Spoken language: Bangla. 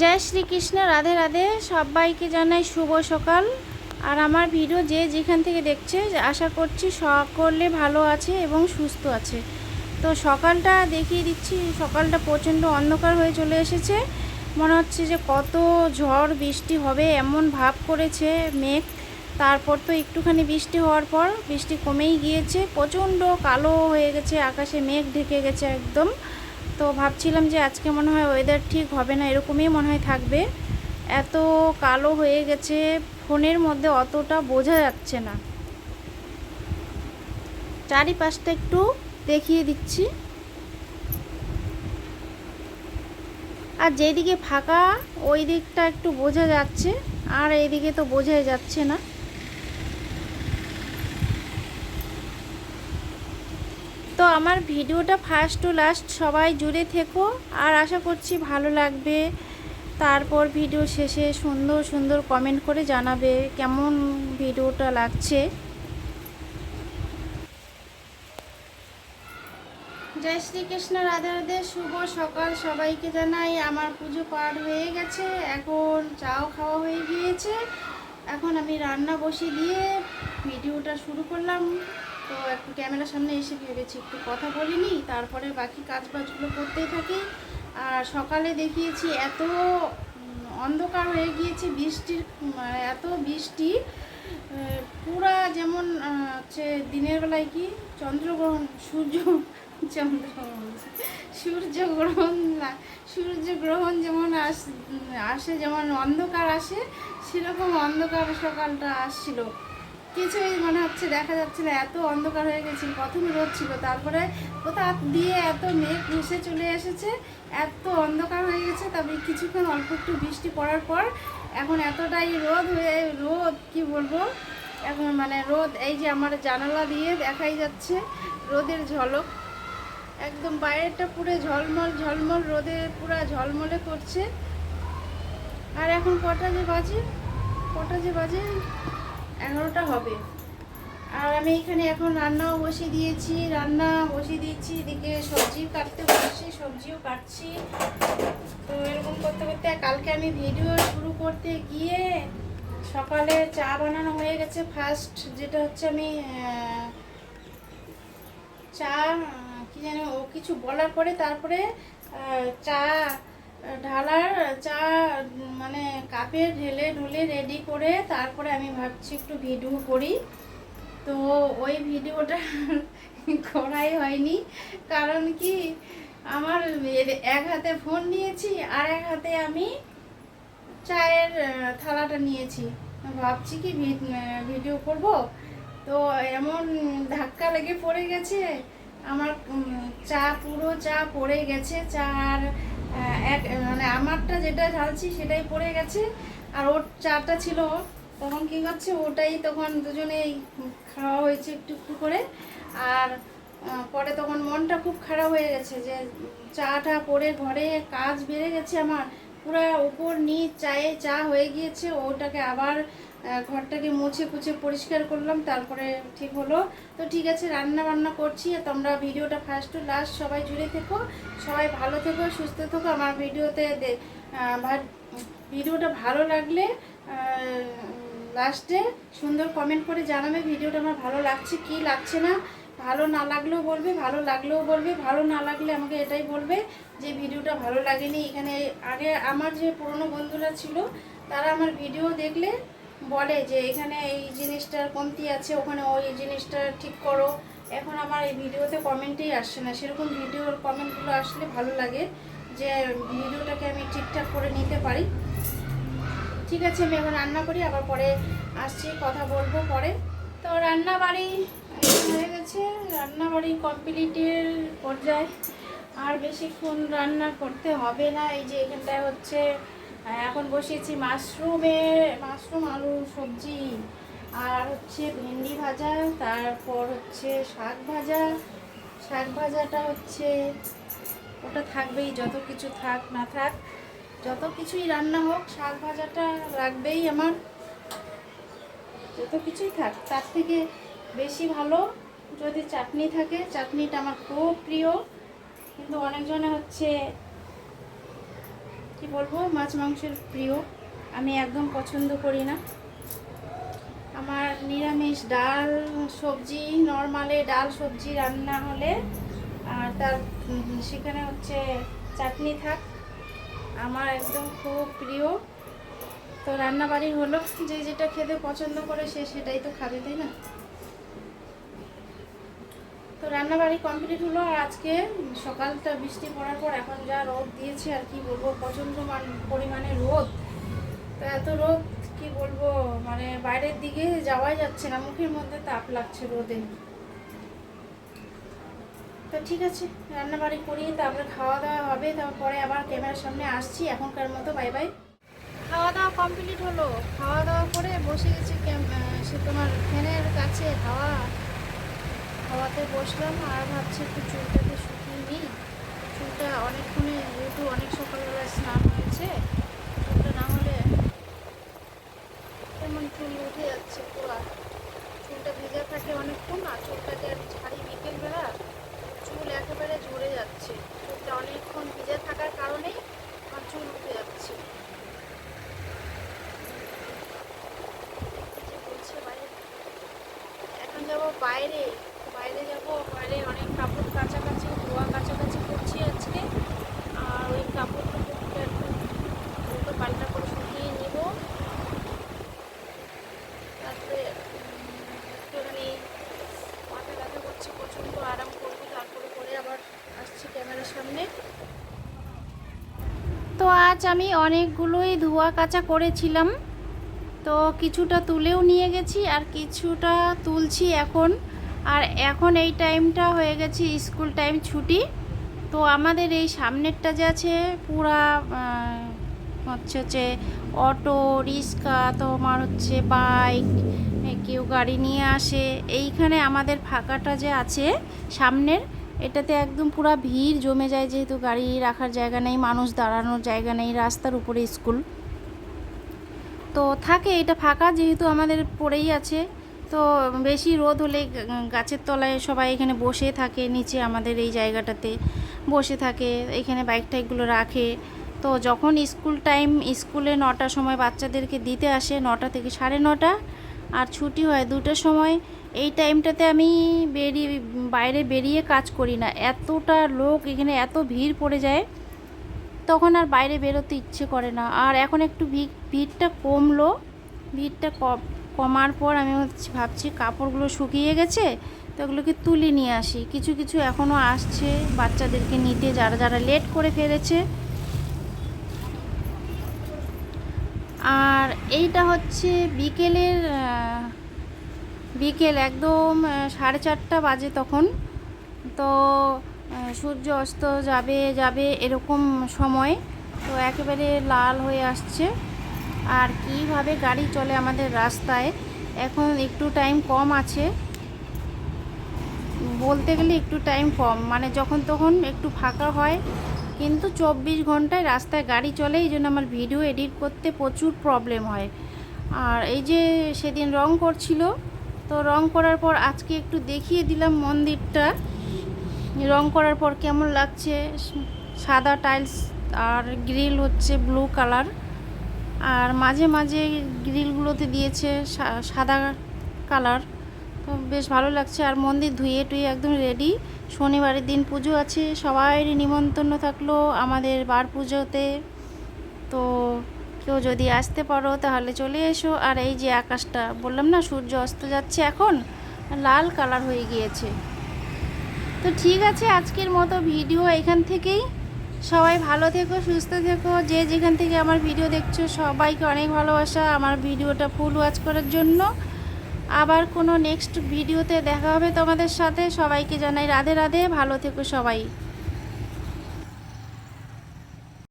জয় শ্রীকৃষ্ণ, রাধে রাধে। সবাইকে জানাই শুভ সকাল। আর আমার ভিডিও যে যেখান থেকে দেখছে, আশা করছি সকলে ভালো আছে এবং সুস্থ আছে। তো সকালটা দেখিয়ে দিচ্ছি, সকালটা প্রচণ্ড অন্ধকার হয়ে চলে এসেছে। মনে হচ্ছে যে কত ঝড় বৃষ্টি হবে, এমন ভাব করেছে মেঘ। তারপর তো একটুখানি বৃষ্টি হওয়ার পর বৃষ্টি কমেই গিয়েছে, প্রচণ্ড কালো হয়ে গেছে, আকাশে মেঘ ঢেকে গেছে একদম। তো ভাবছিলাম যে আজকে মনে হয় ওয়েদার ঠিক হবে না, এরকমই মনে হয় থাকবে। এত কালো হয়ে গেছে, ফোনের মধ্যে অতটা বোঝা যাচ্ছে না। চারিপাশটা একটু দেখিয়ে দিচ্ছি। আর যেদিকে ফাঁকা, ওই দিকটা একটু বোঝা যাচ্ছে, আর এইদিকে তো বোঝাই যাচ্ছে না। তো আমার ভিডিওটা ফার্স্ট টু লাস্ট সবাই জুড়ে থেকো, আর আশা করছি ভালো লাগবে। তারপর ভিডিও শেষে সুন্দর সুন্দর কমেন্ট করে জানাবে কেমন ভিডিওটা লাগছে। জয় শ্রীকৃষ্ণ, রাধা রাধে, শুভ সকাল সবাইকে জানাই। আমার পুজো পার হয়ে গেছে, এখন চাও খাওয়া হয়ে গিয়েছে। এখন আমি রান্না বসিয়ে দিয়ে ভিডিওটা শুরু করলাম। তো একটু ক্যামেরার সামনে এসে ভেবেছি, একটু কথা বলিনি তারপরে বাকি কাজ বাজগুলো করতেই থাকি আর সকালে দেখিয়েছি এত অন্ধকার হয়ে গিয়েছে বৃষ্টির মানে এত বৃষ্টি পুরা যেমন হচ্ছে দিনের বেলায় কি, চন্দ্রগ্রহণ, সূর্য, চন্দ্রগ্রহণ। সূর্যগ্রহণ সূর্যগ্রহণ যেমন আস, আসে, যেমন অন্ধকার আসে, সেরকম অন্ধকার সকালটা আসছিল কিছুই মনে হচ্ছে, দেখা যাচ্ছে না, এত অন্ধকার হয়ে গেছিল প্রথমে রোদ ছিল, তারপরে কোথা দিয়ে এত মেঘ ভেসে চলে এসেছে, এত অন্ধকার হয়ে গেছে, তবে কিছুক্ষণ অল্প একটু বৃষ্টি পড়ার পর এখন এতটাই রোদ হয়ে, রোদ, কি বলব? এখন মানে রোদ, এই যে আমার জানালা দিয়ে দেখাই যাচ্ছে, রোদের ঝলক, একদম বাইরেটা পুরো ঝলমল ঝলমল, রোদে পুরো ঝলমলে করছে। আর এখন কটা যে বাজে? কটা যে বাজে? এগারোটা হবে। আর আমি এখানে এখন রান্নাও বসিয়ে দিয়েছি, রান্না বসিয়ে দিয়েছি, এদিকে সবজি কাটতে বসছি, সবজিও কাটছি। তো এরকম করতে করতে কালকে আমি ভিডিও শুরু করতে গিয়ে সকালে চা বানানো হয়ে গেছে ফার্স্ট যেটা হচ্ছে আমি চা কি জানি ও কিছু বলার পরে তারপরে চা ঢালার চা মানে কাপে ঢেলে ঢুলে রেডি করে তারপরে আমি ভাবছি একটু ভিডিও করি। তো ওই ভিডিওটা করাই হয়নি। কারণ কি, আমার এক হাতে ফোন নিয়েছি আর এক হাতে আমি চায়ের থালাটা নিয়েছি। ভাবছি কি ভিডিও করব। তো এমন ধাক্কা লেগে পড়ে গেছে। আমার চা পুরো চা পড়ে গেছে। চা আর এক মানে আমারটা যেটা ঢালছি সেটাই পড়ে গেছে। আর ওর চাটা ছিল তখন কি করছে ওটাই তখন দুজনেই খাওয়া হয়েছে একটু একটু করে। আর পরে তখন মনটা খুব খারাপ হয়ে গেছে যে চাটা পড়ে ঘরে কাজ বেড়ে গেছে আমার। পুরো উপর, নিচ, চায়ে চা হয়ে গিয়েছে, ওটাকে আবার ঘরটাকে মুছে কুচে পরিষ্কার করলাম, তারপরে ঠিক হলো। তো ঠিক আছে রান্না বান্না করছি তোমরা ভিডিওটা ফার্স্ট টু লাস্ট সবাই জুড়ে থেকো, সবাই ভালো থেকো, সুস্থ থেকো। আমার ভিডিওতে ভিডিওটা ভালো লাগলে লাস্টে সুন্দর কমেন্ট করে জানাবে, ভিডিওটা আমার ভালো লাগছে কি লাগছে না। ভালো না লাগলেও বলবে, ভালো লাগলেও বলবে, ভালো না লাগলে আমাকে এটাই বলবে যে ভিডিওটা ভালো লাগেনি। এখানে আগে আমার যে পুরনো বন্ধুরা ছিল, তারা আমার ভিডিও দেখলে বলে যে এখানে এই জিনিসটার কমতি আছে, ওখানে ওই জিনিসটা ঠিক করো। এখন আমার এই ভিডিওতে কমেন্টেই আসছে না। সেরকম ভিডিওর কমেন্টগুলো আসলে ভালো লাগে যে ভিডিওটাকে আমি ঠিকঠাক করে নিতে পারি। ঠিক আছে, আমি এখন রান্না করি, আবার পরে আসছি, কথা বলব পরে। তো রান্না বাড়ি হয়ে গেছে রান্না বাড়ি কমপ্লিটের পর্যায়ে। আর বেশিক্ষণ রান্না করতে হবে না, এই যে এখানটায় হচ্ছে এখন বসিয়েছি মাশরুমের মাশরুম, আলু, সবজি, আর হচ্ছে ভেন্ডি ভাজা, তারপর হচ্ছে শাক ভাজা। শাক ভাজাটা হচ্ছে, ওটা থাকবেই, যত কিছু থাক, না থাক, যত কিছুই রান্না হোক, শাক ভাজাটা লাগবেই আমার। যত কিছুই থাক, তার থেকে বেশি ভালো। যদি চাটনি থাকে, চাটনিটা আমার খুব প্রিয়। কিন্তু অনেকজনে হচ্ছে, কি বলব, মাছ মাংসের প্রিয়। আমি একদম পছন্দ করি না। আমার নিরামিষ ডাল সবজি, নর্মালে ডাল সবজি রান্না হলে, আর তার সেখানে হচ্ছে চাটনি থাক। আমার একদম খুব প্রিয়। তো রান্নাবাড়ি হলো, যে যেটা খেতে পছন্দ করে সে সেটাই তো খাবে, তাই না? তো রান্নাবাড়ি কমপ্লিট হলো আর আজকে সকালটা বৃষ্টি পড়ার পর এখন যা রোদ দিয়েছে আর কি বলব, প্রচণ্ড পরিমাণে রোদ। তো এত রোদ, কি বলব মানে বাইরের দিকে যাওয়াই যাচ্ছে না, মুখের মধ্যে তাপ লাগছে রোদে। তো ঠিক আছে, রান্নাবাড়ি করি তারপরে খাওয়া দাওয়া হবে, তারপরে আবার ক্যামেরার সামনে আসছি, এখনকার মতো বাই বাই খাওয়া দাওয়া কমপ্লিট হলো, খাওয়া দাওয়া করে বসে গেছি সে তোমার ফ্যানের কাছে, হাওয়া। হাওয়াতে বসলাম আর ভাবছি একটু চুলটাকে শুকিয়ে নিই। চুলটা অনেকক্ষণে যেহেতু অনেক সকালবেলা স্নান হয়েছে, চুলটা না হলে কেমন চুল উঠে যাচ্ছে পুরা চুলটা ভেজা থাকে অনেকক্ষণ না চুলটাকে আমি ছাড়ি বিকেলবেলা চুল একেবারে ঝরে যাচ্ছে। চুলটা অনেকক্ষণ ভিজে থাকার কারণেই আমার চুল উঠে যাচ্ছে। এখন বাইরে যাব বাইরে অনেক কাপড় কাছাকাছি ধোয়া কাছাকাছি করছি আজকে আর ওই কাপড় টাপড়গুলো একটু উল্টো পাল্টা করে শুকিয়ে নিব তারপরে উম, একটুখানি মাথা ব্যথা করছে প্রচণ্ড আরাম করব তারপরে পরে আবার আসছি ক্যামেরার সামনে তো আজ আমি অনেকগুলোই ধোয়া কাচা করেছিলাম। তো কিছুটা তুলেও নিয়ে গেছি আর কিছুটা তুলছি এখন। আর এখন এই টাইমটা হয়ে গেছে স্কুল টাইম ছুটি। তো আমাদের এই সামনেরটা যে আছে পুরা হচ্ছে হচ্ছে অটো, রিক্সা, তোমার হচ্ছে বাইক, কেউ গাড়ি নিয়ে আসে। এইখানে আমাদের ফাঁকাটা যে আছে সামনের এটাতে একদম পুরা ভিড়, জমে যায় যেহেতু গাড়ি রাখার জায়গা নেই, মানুষ দাঁড়ানোর জায়গা নেই, রাস্তার উপরে স্কুল। তো থাকে, এটা ফাঁকা যেহেতু আমাদের পড়েই আছে। তো বেশি রোদ হলে গাছের তলায় সবাই এখানে বসে থাকে, নিচে আমাদের এই জায়গাটাতে বসে থাকে, এখানে বাইক টাইকগুলো রাখে। তো যখন স্কুল টাইম, স্কুলে নটার সময় বাচ্চাদেরকে দিতে আসে, নটা থেকে সাড়ে নটা, আর ছুটি হয় দুটোর সময় এই টাইমটাতে আমি বেরিয়ে, বাইরে বেরিয়ে কাজ করি না। এতটা লোক এখানে এত ভিড় পড়ে যায়, তখন আর বাইরে বেরোতে ইচ্ছে করে না। আর এখন একটু ভিড়টা কমলো। ভিড়টা কম- কমার পর আমি ভাবছি কাপড়গুলো শুকিয়ে গেছে, তো ওগুলোকে তুলে নিয়ে আসি। কিছু কিছু এখনও আসছে, বাচ্চাদেরকে নিতে যারা যারা লেট করে ফেলেছে। আর এইটা হচ্ছে বিকেলের বিকেল একদম সাড়ে চারটা বাজে তখন। তো সূর্য অস্ত যাবে যাবে এরকম সময়। তো একেবারে লাল হয়ে আসছে। আর কীভাবে গাড়ি চলে আমাদের রাস্তায়, এখন একটু টাইম কম আছে। বলতে গেলে একটু টাইম কম। মানে যখন তখন একটু ফাঁকা হয়। কিন্তু চব্বিশ ঘন্টায় রাস্তায় গাড়ি চলে, এই জন্য আমার ভিডিও এডিট করতে প্রচুর প্রবলেম হয়। আর এই যে সেদিন রং করছিল তো রং করার পর আজকে একটু দেখিয়ে দিলাম মন্দিরটা। রং করার পর কেমন লাগছে? সাদা টাইলস আর গ্রিল হচ্ছে ব্লু কালার। আর মাঝে মাঝে গ্রিলগুলোতে দিয়েছে সাদা কালার। তো বেশ ভালো লাগছে। আর মন্দির ধুয়ে টুয়ে একদম রেডি শনিবারের দিন পুজো আছে। সবাই নিমন্ত্রণ থাকল আমাদের বার পুজোতে। তো কেউ যদি আসতে পারো, তাহলে চলে এসো। আর এই যে আকাশটা, বললাম না, সূর্য অস্ত যাচ্ছে এখন, লাল কালার হয়ে গিয়েছে। তো ঠিক আছে, আজকের মতো ভিডিও এখান থেকেই। সবাই ভালো থেকো, সুস্থ থেকো। যে যেখান থেকে আমার ভিডিও দেখছ, সবাইকে অনেক ভালোবাসা আমার ভিডিওটা ফুল ওয়াচ করার জন্য। আবার কোনো নেক্সট ভিডিওতে দেখা হবে তোমাদের সাথে। সবাইকে জানাই রাধে রাধে, ভালো থেকো সবাই।